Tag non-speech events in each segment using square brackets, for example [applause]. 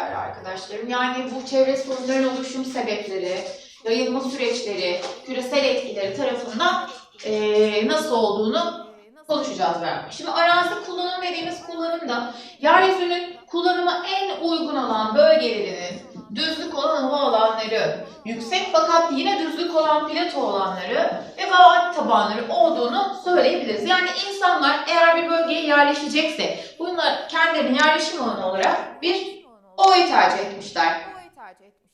değerli arkadaşlarım. Yani bu çevre sorunlarının oluşum sebepleri, yayılma süreçleri, küresel etkileri tarafından eee, nasıl olduğunu konuşacağız beraber. Şimdi arazi kullanım dediğimiz kullanımda yeryüzünün kullanıma en uygun olan bölgelerinin düzlük olan hava alanları, yüksek fakat yine düzlük olan plato olanları ve vadi tabanları olduğunu söyleyebiliriz. Yani insanlar eğer bir bölgeye yerleşecekse bunlar kendilerine yerleşim alanı olarak bir ovayı tercih etmişler.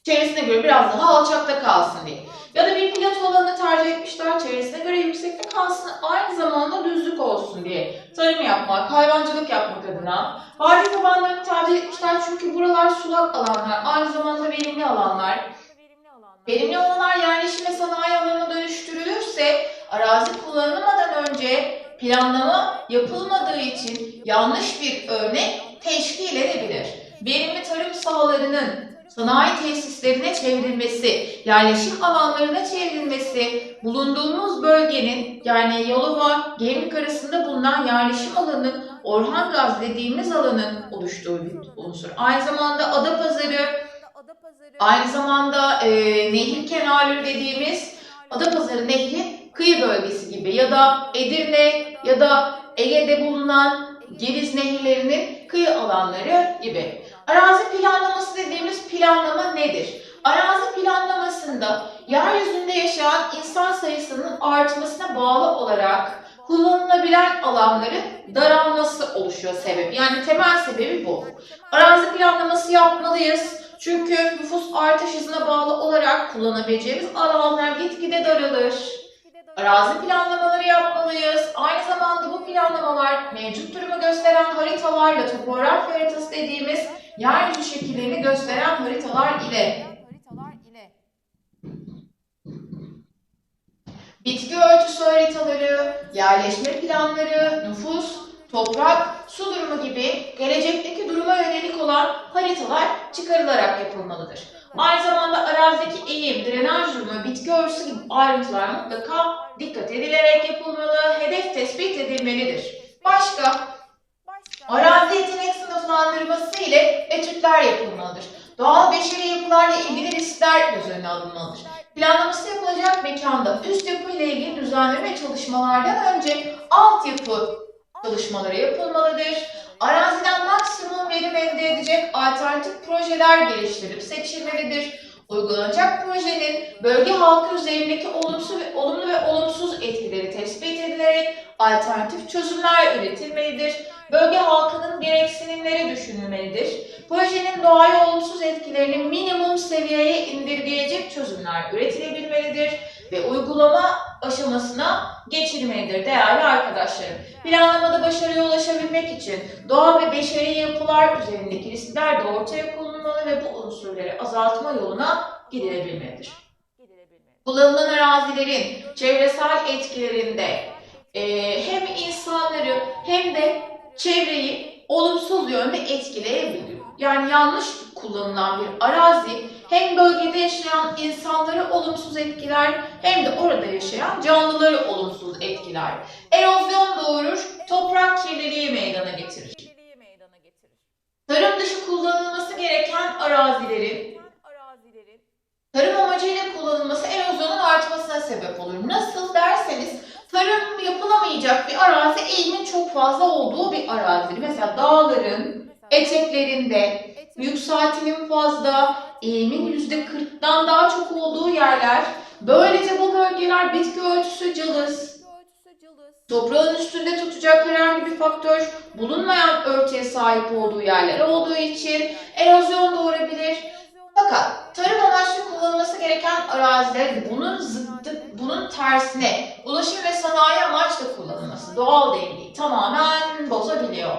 Çevresine göre biraz daha alçakta kalsın diye. Ya da bir plato alanı tercih etmişler, çevresine göre yüksekte kalsın, aynı zamanda düzlük olsun diye. Tarım yapmak, hayvancılık yapmak adına. Vadi tabanlarını tercih etmişler çünkü buralar sulak alanlar, aynı zamanda verimli alanlar. Verimli alanlar yerleşim ve sanayi alanına dönüştürülürse arazi kullanılmadan önce planlama yapılmadığı için yanlış bir örnek teşkil edebilir. Verimli tarım sahalarının sanayi tesislerine çevrilmesi, yerleşim alanlarına çevrilmesi, bulunduğumuz bölgenin yani Yalova, Gemlik arasında bulunan yerleşim alanının Orhan Gaz dediğimiz alanın oluştuğu bir unsur. Aynı zamanda Adapazarı, Aynı zamanda e, nehir kenarları dediğimiz Adapazarı Nehri kıyı bölgesi gibi ya da Edirne ya da Ege'de bulunan Geriz nehirlerinin kıyı alanları gibi. Arazi planlaması dediğimiz planlama nedir? Arazi planlamasında yeryüzünde yaşayan insan sayısının artmasına bağlı olarak kullanılabilen alanların daralması oluşuyor sebep. Yani temel sebebi bu. Arazi planlaması yapmalıyız. Çünkü nüfus artış hızına bağlı olarak kullanabileceğimiz alanlar gitgide daralır. Arazi planlamaları yapmalıyız. Aynı zamanda bu planlamalar mevcut durumu gösteren haritalarla, topografi haritası dediğimiz yeryüzü şekillerini gösteren haritalar ile bitki örtüsü haritaları, yerleşme planları, nüfus, toprak, su durumu gibi gelecekteki duruma yönelik olan haritalar çıkarılarak yapılmalıdır. Aynı zamanda arazideki eğim, drenaj durumu, bitki örtüsü gibi ayrıntılar mutlaka dikkat edilerek yapılmalı, hedef tespit edilmelidir. Başka, arazi yetenek sınıflandırması ile etütler yapılmalıdır. Doğal beşeri yapılarla ilgili riskler göz önüne alınmalıdır. Planlaması yapılacak mekanda üst yapı ile ilgili düzenleme çalışmalardan önce altyapı çalışmaları yapılmalıdır. Araziden maksimum verim elde edecek alternatif projeler geliştirilip seçilmelidir. Uygulanacak projenin bölge halkı üzerindeki olumsuz ve, olumlu ve olumsuz etkileri tespit edilerek alternatif çözümler üretilmelidir. Bölge halkının gereksinimleri düşünülmelidir. Projenin doğaya olumsuz etkilerini minimum seviyeye indirgeyecek çözümler üretilebilmelidir ve uygulama aşamasına geçilmelidir değerli arkadaşlarım. Planlamada başarıya ulaşabilmek için doğa ve beşeri yapılar üzerindeki riskler de ortaya konulmalı ve bu unsurları azaltma yoluna gidilebilmelidir. Kullanılan arazilerin çevresel etkilerinde hem insanları hem de çevreyi olumsuz yönde etkileyebilir. Yani yanlış kullanılan bir arazi hem bölgede yaşayan insanları olumsuz etkiler hem de orada yaşayan canlıları olumsuz etkiler. Erozyon doğurur, toprak kirliliği meydana getirir. Tarım dışı kullanılması gereken arazilerin tarım amacıyla kullanılması erozyonun artmasına sebep olur. Nasıl derseniz tarım yapılamayacak bir arazi eğimin çok fazla olduğu bir arazidir. Mesela dağların eteklerinde yükseltimin fazla, eğimin %40'dan daha çok olduğu yerler. Böylece bu bölgeler bitki örtüsü cılız, toprağın üstünde tutacak herhangi bir faktör bulunmayan örtüye sahip olduğu yerler olduğu için erozyon doğurabilir. Fakat tarım amaçlı kullanılması gereken araziler bunun zıttı, bunun tersine ulaşım ve sanayi amaçlı kullanılması doğal dengeyi tamamen bozabiliyor.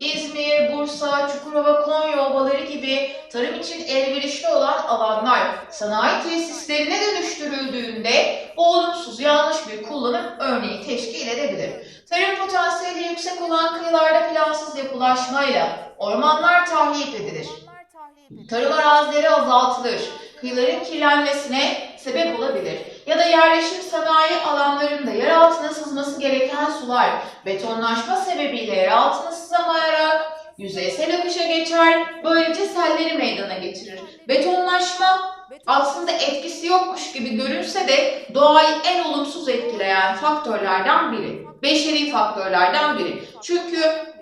İzmir, Bursa, Çukurova, Konya obaları gibi tarım için elverişli olan alanlar sanayi tesislerine dönüştürüldüğünde olumsuz yanlış bir kullanım örneği teşkil edebilir. Tarım potansiyeli yüksek olan kıyılarda plansız yapılaşmayla ormanlar tahrip edilir. Tarım arazileri azaltılır. Kıyıların kirlenmesine sebep olabilir. Ya da yerleşim sanayi alanlarında yer altına sızması gereken sular betonlaşma sebebiyle yer altına sızamayarak yüzeysel akışa geçer, böylece selleri meydana getirir. Betonlaşma aslında etkisi yokmuş gibi görünse de doğayı en olumsuz etkileyen faktörlerden biri. Beşeri faktörlerden biri. Çünkü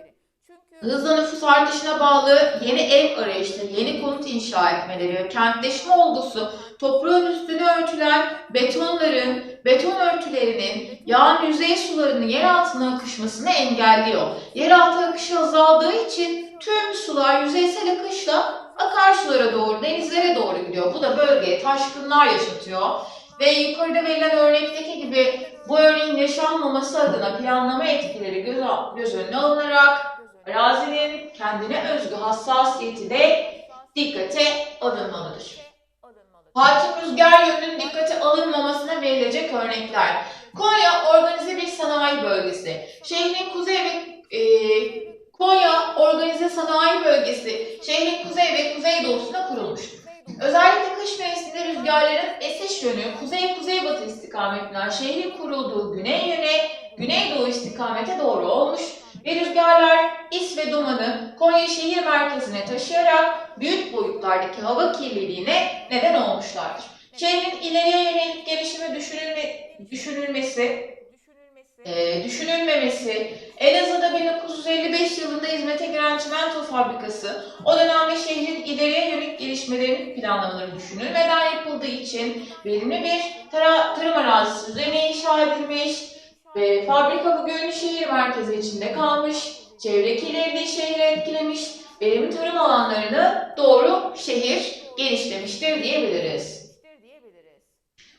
hızla nüfus artışına bağlı yeni ev arayışları, yeni konut inşa etmeleri, kentleşme olgusu, toprağın üstünü örtülen betonların, beton örtülerinin yağın yüzey sularının yer altına akışmasını engelliyor. Yeraltı akışı azaldığı için tüm sular yüzeysel akışla akarsulara doğru, denizlere doğru gidiyor. Bu da bölgeye taşkınlar yaşatıyor. Ve yukarıda verilen örnekteki gibi bu örneğin yaşanmaması adına planlama etkileri göz önüne alınarak arazinin kendine özgü hassasiyeti de dikkate alınmalıdır. Hakim rüzgar yönünün dikkate alınmamasına verilecek örnekler. Konya organize bir sanayi bölgesi. Şehrin kuzey ve e, Konya organize sanayi bölgesi şehrin kuzey ve kuzeydoğusuna kurulmuştur. Özellikle kış mevsiminde rüzgarların esiş yönü kuzey-kuzeybatı istikametinden şehrin kurulduğu güney yöne, güneydoğu istikamete doğru olmuş ve rüzgarlar is ve dumanı Konya şehir merkezine taşıyarak büyük boyutlardaki hava kirliliğine neden olmuşlardır. Şehrin ileriye yönelik gelişimi düşünülme, düşünülmesi, e, düşünülmemesi, Elazığ'da 1955 yılında hizmete giren çimento fabrikası, o dönemde şehrin ileriye yönelik gelişmelerinin planlamaları düşünülmeden yapıldığı için verimli bir tarım arazisi üzerine inşa edilmiş ve fabrika bugün şehir merkezi içinde kalmış, çevre kirliliği şehri etkilemiş, verimli tarım alanlarını doğru şehir genişlemiştir diyebiliriz.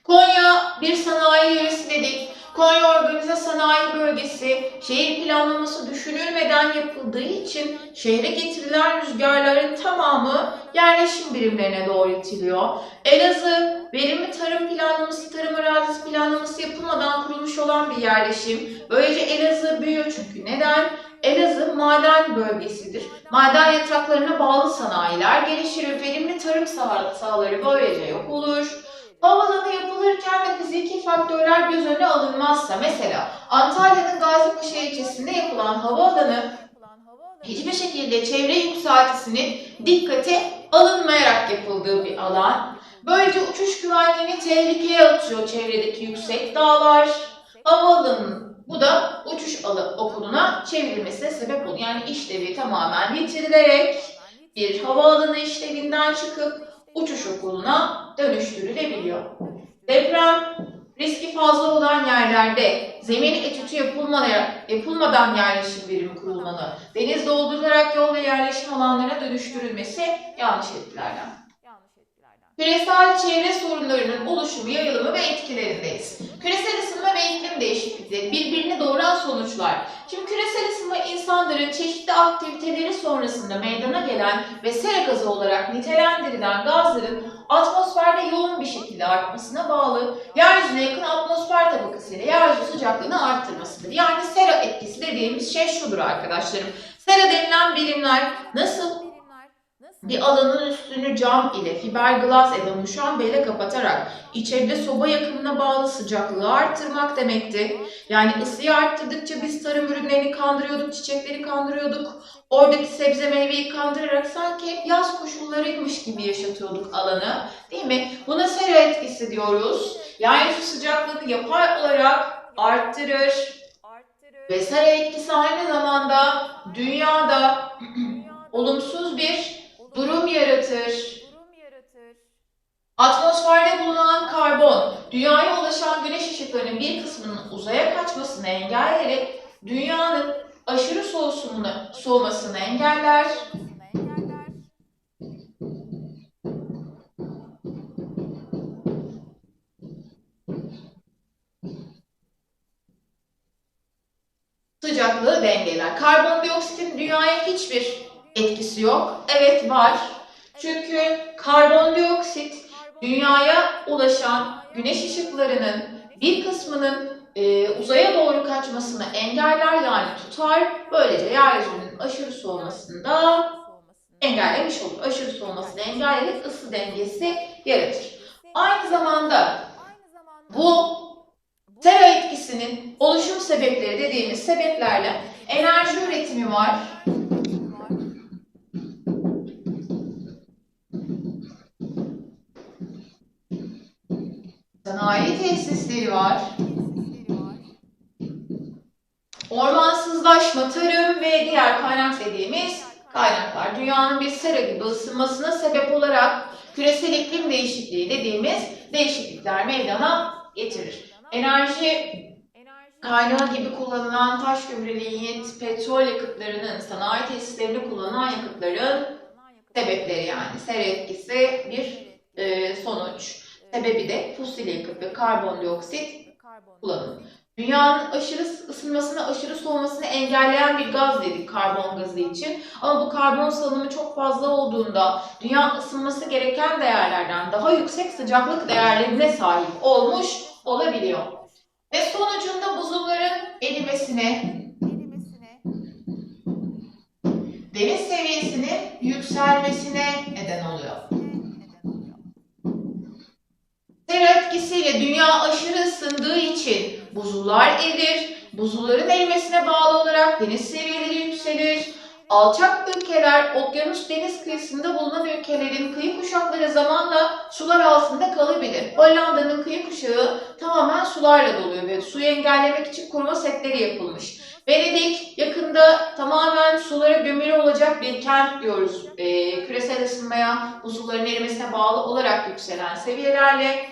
Konya bir sanayi yöresi dedik. Konya Organize Sanayi Bölgesi şehir planlaması düşünülmeden yapıldığı için şehre getirilen rüzgarların tamamı yerleşim birimlerine doğru itiliyor. Elazığ verimli tarım planlaması, tarım arazisi planlaması yapılmadan kurulmuş olan bir yerleşim. Böylece Elazığ büyüyor çünkü neden? Elazığ maden bölgesidir. Maden yataklarına bağlı sanayiler gelişir ve verimli tarım saha- sahaları böylece yok olur. Havaalanı yapılırken de fiziki faktörler göz önüne alınmazsa mesela Antalya'nın Gazipaşa ilçesinde yapılan havaalanı hiçbir şekilde çevre yükseltisinin dikkate alınmayarak yapıldığı bir alan. Böylece uçuş güvenliğini tehlikeye atıyor çevredeki yüksek dağlar. Havaalanının bu da uçuş okuluna çevrilmesine sebep oluyor. Yani işlevi tamamen yitirilerek bir havaalanı işlevinden çıkıp uçuş okuluna dönüştürülebiliyor. Deprem riski fazla olan yerlerde zemin etütü yapılmadan, yerleşim birimi kurulmalı. Deniz doldurularak yol ve yerleşim alanlarına dönüştürülmesi yanlış etkilerden. Küresel çevre sorunlarının oluşumu, yayılımı ve etkilerindeyiz. Küresel ısınma ve iklim değişikliği birbirini doğuran sonuçlar. Şimdi küresel ısınma insanların çeşitli aktiviteleri sonrasında meydana gelen ve sera gazı olarak nitelendirilen gazların atmosferde yoğun bir şekilde artmasına bağlı yeryüzüne yakın atmosfer tabakasıyla yeryüzü sıcaklığını arttırmasıdır. Yani sera etkisi dediğimiz şey şudur arkadaşlarım. Sera denilen birimler nasıl bir alanın üstünü cam ile fiberglass ile muşambeyle kapatarak içeride soba yakımına bağlı sıcaklığı arttırmak demekti. Yani ısıyı arttırdıkça biz tarım ürünlerini kandırıyorduk, çiçekleri kandırıyorduk. Oradaki sebze meyveyi kandırarak sanki yaz koşullarıymış gibi yaşatıyorduk alanı. Değil mi? Buna sera etkisi diyoruz. Yani su sıcaklığını yapay olarak arttırır. Ve sera etkisi aynı zamanda dünyada [clears throat] olumsuz bir durum yaratır. Atmosferde bulunan karbon, dünyaya ulaşan güneş ışıklarının bir kısmının uzaya kaçmasını engelleyerek dünyanın aşırı soğusunu, soğumasını engeller. Sıcaklığı dengeler. Karbondioksitin dünyaya hiçbir etkisi yok. Evet var. Çünkü karbondioksit dünyaya ulaşan güneş ışıklarının bir kısmının e, uzaya doğru kaçmasını engeller yani tutar. Böylece yeryüzünün aşırı soğumasını da engellemiş olur. Aşırı soğumasını engelleyerek ısı dengesi yaratır. Aynı zamanda bu sera etkisinin oluşum sebepleri dediğimiz sebeplerle enerji üretimi var. İzleri var. Ormansızlaşma, tarım ve diğer kaynak dediğimiz kaynaklar. Dünyanın bir sera gibi ısınmasına sebep olarak küresel iklim değişikliği dediğimiz değişiklikler meydana getirir. Enerji kaynağı gibi kullanılan taş linyit, petrol yakıtlarının, sanayi tesislerinde kullanılan yakıtların sebepleri yani sera etkisi bir e, sonuç. Sebebi de fosil yakıt ve karbondioksit kullanımı. Dünyanın aşırı ısınmasını, aşırı soğumasını engelleyen bir gaz dedik karbon gazı için. Ama bu karbon salınımı çok fazla olduğunda dünya ısınması gereken değerlerden daha yüksek sıcaklık değerlerine sahip olmuş olabiliyor. Ve sonucunda buzulların erimesine, deniz seviyesinin yükselmesine neden oluyor. Sera etkisiyle aşırı ısındığı için buzullar erir, buzulların erimesine bağlı olarak deniz seviyeleri yükselir. Alçak ülkeler, okyanus deniz kıyısında bulunan ülkelerin kıyı kuşakları zamanla sular altında kalabilir. Hollanda'nın kıyı kuşağı tamamen sularla doluyor ve suyu engellemek için koruma setleri yapılmış. Venedik yakında tamamen sulara gömülü olacak bir kent diyoruz. Ee, küresel ısınmaya, buzulların erimesine bağlı olarak yükselen seviyelerle.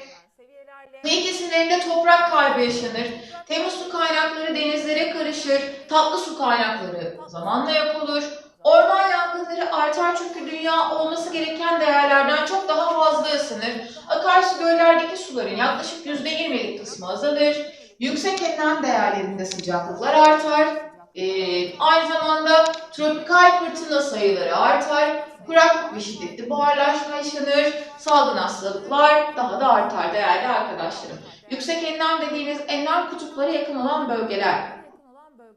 Kıyı kesimlerinde toprak kaybı yaşanır. Temiz su kaynakları denizlere karışır. Tatlı su kaynakları zamanla yok olur. Orman yangınları artar çünkü dünya olması gereken değerlerden çok daha fazla ısınır. Akarsu göllerdeki suların yaklaşık %20'lik kısmı azalır. Yüksek enlem değerlerinde sıcaklıklar artar. Ee, aynı zamanda tropikal fırtına sayıları artar. Kuraklık ve şiddetli buharlaşma yaşanır. Salgın hastalıklar daha da artar değerli arkadaşlarım. Yüksek enlem dediğimiz enlem kutuplara yakın olan bölgeler.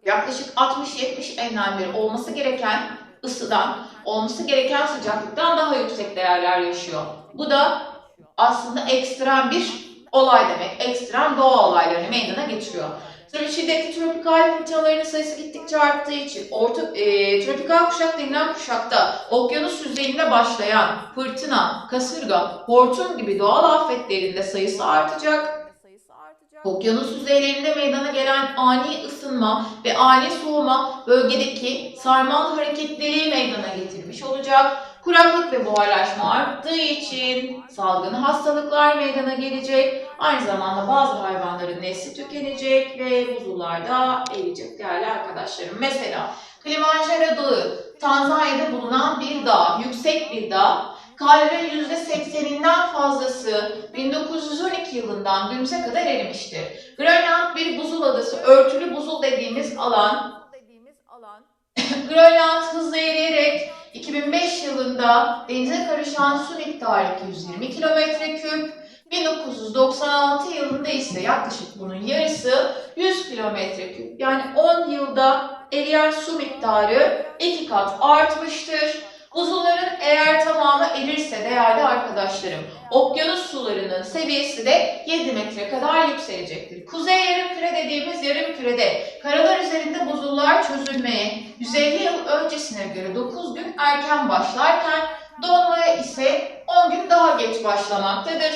Yaklaşık 60-70 enlemleri olması gereken ısıdan, olması gereken sıcaklıktan daha yüksek değerler yaşıyor. Bu da aslında ekstrem bir olay demek. Ekstrem doğa olaylarını meydana getiriyor. Tabii şiddetli tropikal fırtınaların sayısı gittikçe arttığı için orta, e, tropikal kuşak denilen kuşakta okyanus yüzeyinde başlayan fırtına, kasırga, hortum gibi doğal afetlerin de sayısı artacak. Okyanus yüzeylerinde meydana gelen ani ısınma ve ani soğuma bölgedeki sarmal hareketliliği meydana getirmiş olacak. Kuraklık ve buharlaşma arttığı için salgın hastalıklar meydana gelecek. Aynı zamanda bazı hayvanların nesli tükenecek ve buzullarda eriyecek değerli arkadaşlarım. Mesela Kilimanjaro Dağı, Tanzanya'da bulunan bir dağ, yüksek bir dağ. Kalbin %80'inden fazlası 1912 yılından günümüze kadar erimiştir. Grönland bir buzul adası, örtülü buzul dediğimiz alan. [laughs] Grönland hızla eriyerek 2005 yılında denize karışan su miktarı 220 kilometre küp. 1996 yılında ise yaklaşık bunun yarısı 100 kilometre küp. Yani 10 yılda eriyen su miktarı iki kat artmıştır. Buzulların eğer tamamı erirse değerli arkadaşlarım, okyanus sularının seviyesi de 7 metre kadar yükselecektir. Kuzey yarımküre dediğimiz yarımkürede karalar üzerinde buzullar çözülmeye 150 yıl öncesine göre 9 gün erken başlarken donmaya ise 10 gün daha geç başlamaktadır.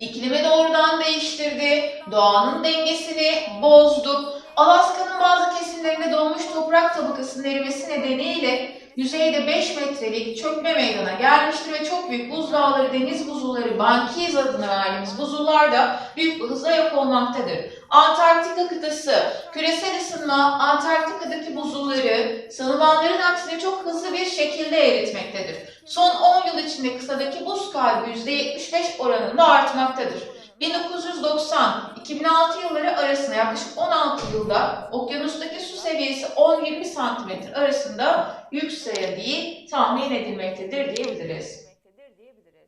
İklimi doğrudan değiştirdi, doğanın dengesini bozdu. Alaska'nın bazı kesimlerinde donmuş toprak tabakasının erimesi nedeniyle yüzeyde 5 metrelik çökme meydana gelmiştir ve çok büyük buzdağları, deniz buzulları, bankiz adını verdiğimiz buzullar da büyük bir hızla yok olmaktadır. Antarktika kıtası, küresel ısınma Antarktika'daki buzulları sanılanların aksine çok hızlı bir şekilde eritmektedir. Son 10 yıl içinde kısadaki buz kaybı %75 oranında artmaktadır. 1990-2006 yılları arasında yaklaşık 16 yılda okyanustaki su seviyesi 10-20 santimetre arasında yükseldiği tahmin edilmektedir diyebiliriz.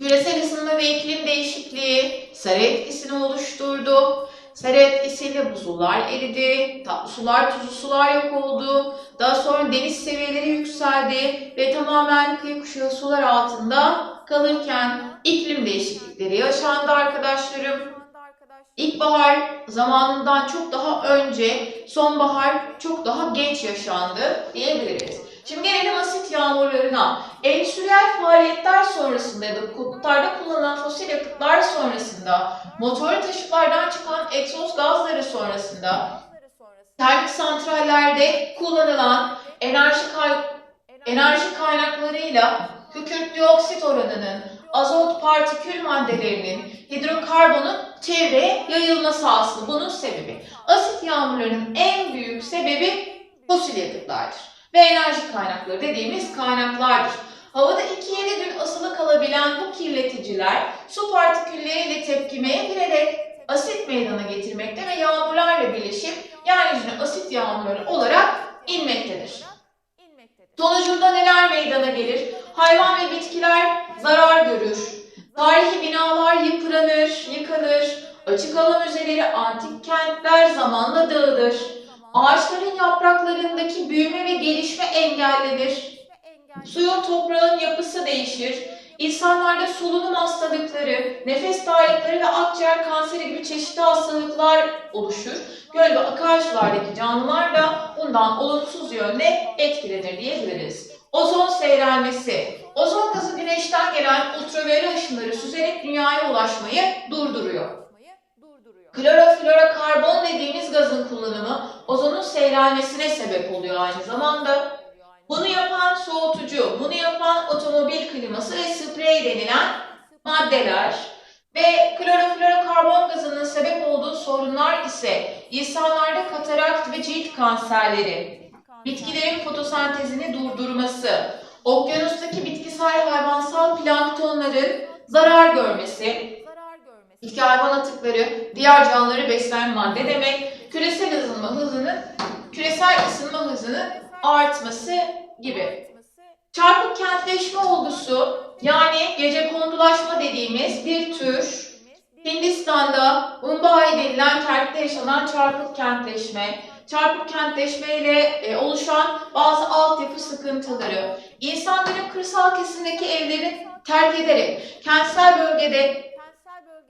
Küresel ısınma ve iklim değişikliği sera etkisini oluşturdu. Sera etkisiyle buzullar eridi, tatlı sular, tuzlu sular yok oldu. Daha sonra deniz seviyeleri yükseldi ve tamamen kıyı kuşağı sular altında kalırken iklim değişiklikleri yaşandı arkadaşlarım. İlkbahar zamanından çok daha önce, sonbahar çok daha geç yaşandı diyebiliriz. Şimdi gelelim asit yağmurlarına. Endüstriyel faaliyetler sonrasında ya da konutlarda kullanılan fosil yakıtlar sonrasında, motorlu taşıtlardan çıkan egzoz gazları sonrasında, termik santrallerde kullanılan enerji kay- enerji kaynaklarıyla kükürt dioksit oranının, azot partikül maddelerinin, hidrokarbonun çevreye yayılması aslında bunun sebebi. Asit yağmurlarının en büyük sebebi fosil yakıtlardır ve enerji kaynakları dediğimiz kaynaklardır. Havada 2-7 gün asılı kalabilen bu kirleticiler su partikülleriyle tepkimeye girerek asit meydana getirmekte ve yağmurlarla birleşip yeryüzüne asit yağmurları olarak inmektedir. Sonucunda neler meydana gelir? Hayvan ve bitkiler zarar görür. Tarihi binalar yıpranır, yıkılır. Açık alan müzeleri, antik kentler zamanla dağılır. Ağaçların yapraklarındaki büyüme ve gelişme engellenir. Suyun toprağın yapısı değişir. İnsanlarda solunum hastalıkları, nefes darlıkları ve akciğer kanseri gibi çeşitli hastalıklar oluşur. Göl ve akarsulardaki canlılar da bundan olumsuz yönde etkilenir diyebiliriz. Ozon seyrelmesi. Ozon gazı güneşten gelen ultraviyole ışınları süzerek dünyaya ulaşmayı durduruyor. Kloroflorokarbon dediğimiz gazın kullanımı ozonun seyrelmesine sebep oluyor aynı zamanda. Bunu yapan soğutucu, bunu yapan otomobil kliması ve sprey denilen maddeler ve kloroflorokarbon gazının sebep olduğu sorunlar ise insanlarda katarakt ve cilt kanserleri, bitkilerin fotosentezini durdurması, okyanustaki bitkisel hayvansal planktonların zarar görmesi, bitki hayvan atıkları, diğer canlıları besleyen madde demek, küresel ısınma hızının küresel ısınma hızının artması gibi. Çarpık kentleşme olgusu yani gece kondulaşma dediğimiz bir tür Hindistan'da Mumbai denilen kentte yaşanan çarpık kentleşme, çarpık kentleşme ile e, oluşan bazı altyapı sıkıntıları, insanların kırsal kesimdeki evlerini terk ederek kentsel bölgede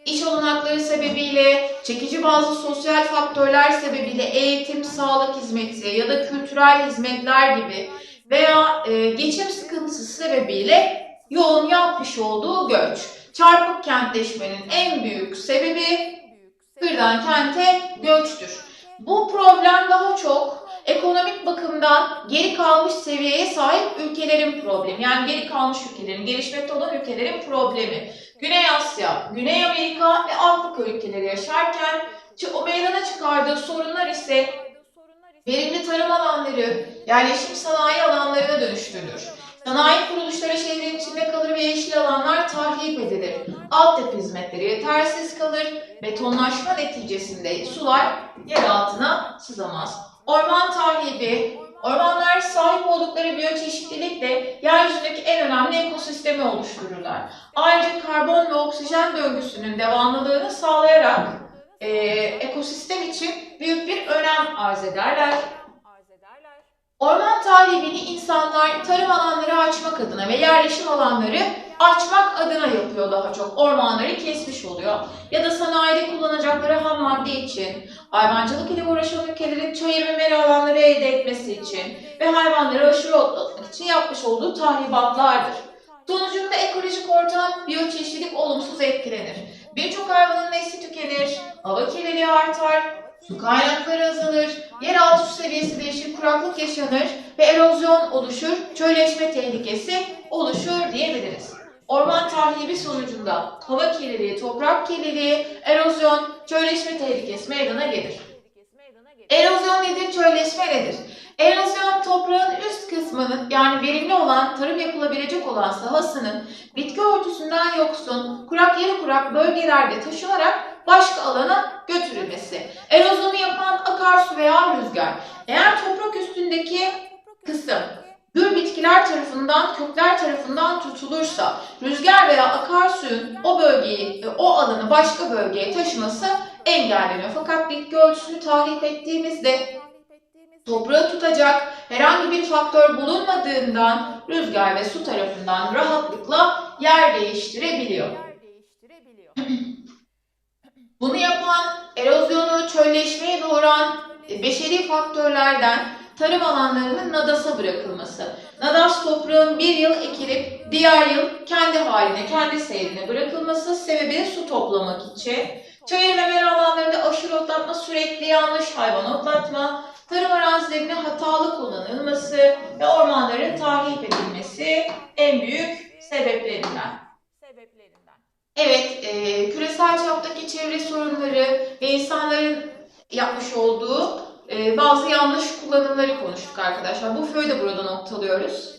İş olanakları sebebiyle, çekici bazı sosyal faktörler sebebiyle eğitim, sağlık hizmeti ya da kültürel hizmetler gibi veya e, geçim sıkıntısı sebebiyle yoğun yapmış olduğu göç. Çarpık kentleşmenin en büyük sebebi kırdan kente göçtür. Bu problem daha çok ekonomik bakımdan geri kalmış seviyeye sahip ülkelerin problemi. Yani geri kalmış ülkelerin, gelişmekte olan ülkelerin problemi. Güney Asya, Güney Amerika ve Afrika ülkeleri yaşarken o meydana çıkardığı sorunlar ise verimli tarım alanları, yerleşim sanayi alanlarına dönüştürülür. Sanayi kuruluşları şehrin içinde kalır ve yeşil alanlar tahrip edilir. Altyapı hizmetleri yetersiz kalır. Betonlaşma neticesinde sular yer altına sızamaz. Orman tahribi, ormanlar sahip oldukları biyoçeşitlilikle yeryüzündeki en önemli ekosistemi oluştururlar. Ayrıca karbon ve oksijen döngüsünün devamlılığını sağlayarak e, ekosistem için büyük bir önem arz ederler. Orman tahribini insanlar tarım alanları açmak adına ve yerleşim alanları açmak adına yapıyor daha çok. Ormanları kesmiş oluyor. Ya da sanayide kullanacakları ham madde için, hayvancılık ile uğraşan ülkelerin çayır ve mera alanları elde etmesi için ve hayvanları aşırı otlatmak için yapmış olduğu tahribatlardır. Sonucunda ekolojik ortam, biyoçeşitlilik olumsuz etkilenir. Birçok hayvanın nesli tükenir, hava kirliliği artar, su kaynakları azalır, yeraltı su seviyesi değişir, kuraklık yaşanır ve erozyon oluşur, çölleşme tehlikesi oluşur diyebiliriz. Orman tahribi sonucunda hava kirliliği, toprak kirliliği, erozyon, çölleşme tehlikesi meydana gelir. Erozyon nedir, çölleşme nedir? Erozyon toprağın üst kısmının yani verimli olan, tarım yapılabilecek olan sahasının bitki örtüsünden yoksun, kurak yarı kurak bölgelerde taşınarak başka alana götürülmesi. Erozyonu yapan akarsu veya rüzgar. Eğer toprak üstündeki kısım gür bitkiler tarafından, kökler tarafından tutulursa rüzgar veya akarsuyun o bölgeyi, o alanı başka bölgeye taşıması engelleniyor. Fakat bitki örtüsünü tahrip ettiğimizde toprağı tutacak herhangi bir faktör bulunmadığından rüzgar ve su tarafından rahatlıkla yer değiştirebiliyor. Bunu yapan erozyonu, çölleşmeyi doğuran e, beşeri faktörlerden tarım alanlarını nadasa bırakılması. Nadas toprağın bir yıl ekilip diğer yıl kendi haline, kendi seyrine bırakılması sebebi su toplamak için. Çayır ve mera alanlarında aşırı otlatma, sürekli yanlış hayvan otlatma, tarım arazilerinin hatalı kullanılması ve ormanların tahrip edilmesi en büyük sebeplerinden. Evet, e, küresel çaptaki çevre sorunları ve insanların yapmış olduğu e, bazı yanlış kullanımları konuştuk arkadaşlar. Bu föyü de burada noktalıyoruz.